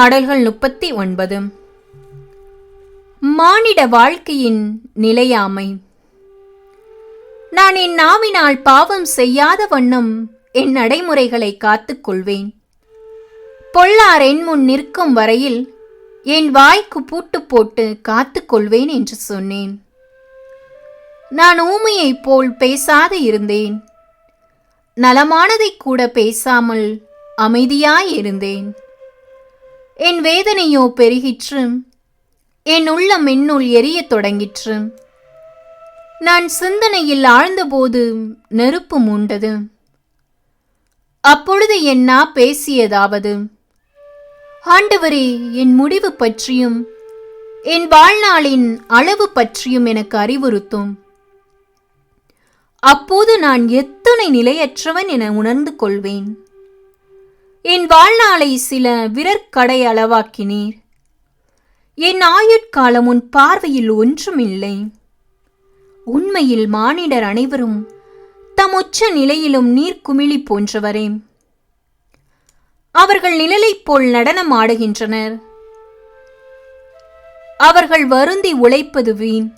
பாடல்கள் முப்பத்தி ஒன்பது. மானிட வாழ்க்கையின் நிலையாமை. நான் என் நாவினால் பாவம் செய்யாத வண்ணம் என் நடைமுறைகளை காத்துக் கொள்வேன் பொல்லார் என் முன் நிற்கும் வரையில் என் வாய்க்கு பூட்டு போட்டு காத்துக் கொள்வேன் என்று சொன்னேன். நான் ஊமையைப் போல் பேசாது இருந்தேன். நலமானதை கூட பேசாமல் அமைதியாயிருந்தேன் என் வேதனையோ பெருகிற்று? என் உள்ளம் என்னுள் எரியத் தொடங்கிற்று? நான் சிந்தனையில் ஆழ்ந்தபோது நெருப்பு மூண்டது. அப்பொழுது என்னா பேசியதாவது ஆண்டவரே என் முடிவு பற்றியும் என் வாழ்நாளின் அளவு பற்றியும் எனக்கு அறிவுறுத்தும். அப்போது நான் எத்தனை நிலையற்றவன் என உணர்ந்து கொள்வேன்? என் வாழ்நாளை சில விரற்கடை அளவாக்கினீர். என் ஆயுட்காலம் உன் பார்வையில் ஒன்றுமில்லை. உண்மையில் மானிடர் அனைவரும் தம் உச்ச நிலையிலும் நீர்க்குமிழி போன்றவரே. அவர்கள் நிழலைப் போல் நடனம் ஆடுகின்றனர். அவர்கள் வருந்தி உழைப்பது வீண்.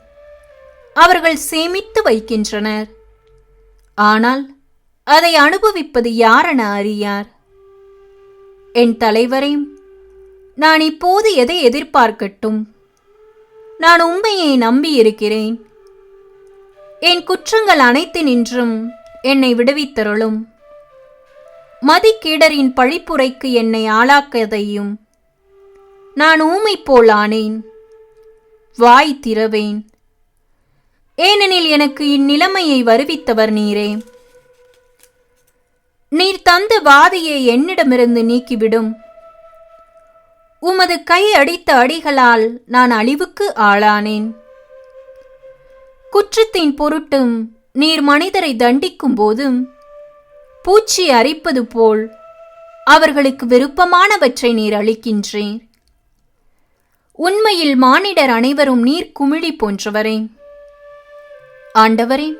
அவர்கள் சேமித்து வைக்கின்றனர். ஆனால் அதை அனுபவிப்பது யாரென அறியார். என் தலைவரே நான் இப்போது எதை எதிர்பார்க்கட்டும்? நான் உண்மையை நம்பியிருக்கிறேன். என் குற்றங்கள் அனைத்து நின்றும் என்னை விடுவித்தருளும். மதிக்கீடரின் பழிப்புரைக்கு என்னை ஆளாக்கதையும் நான் ஊமை போல் ஆனேன். வாய் திறவேன். ஏனெனில் எனக்கு இந்நிலைமையை வருவித்தவர் நீரே. தந்த வாதியை என்னிடமிருந்து நீக்கிவிடும். உமது கை அடித்த அடிகளால் நான் அழிவுக்கு ஆளானேன். குற்றத்தின் பொருட்டும் நீர் மனிதரை தண்டிக்கும் போதும் பூச்சி அரிப்பது போல் அவர்களுக்கு விருப்பமானவற்றை நீர் அளிக்கின்றேன் உண்மையில் மானிடர் அனைவரும் நீர் குமிழி போன்றவரே. ஆண்டவரே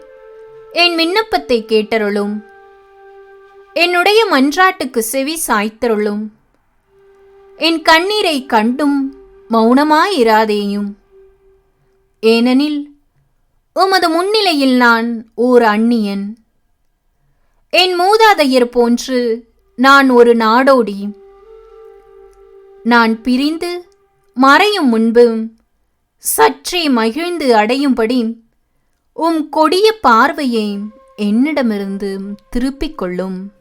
என் விண்ணப்பத்தை கேட்டருளும். என்னுடைய மன்றாட்டுக்கு செவி சாய்த்தருளும். என் கண்ணீரை கண்டும் மௌனமாயிராதேயும். ஏனெனில் உமது முன்னிலையில் நான் ஓர் அந்நியன். என் மூதாதையர் போன்று நான் ஒரு நாடோடி. நான் பிரிந்து மறையும் முன்பு சற்றே மகிழ்ந்து அடையும்படி உம் கொடிய பார்வையை என்னிடமிருந்து திருப்பிக் கொள்ளும்.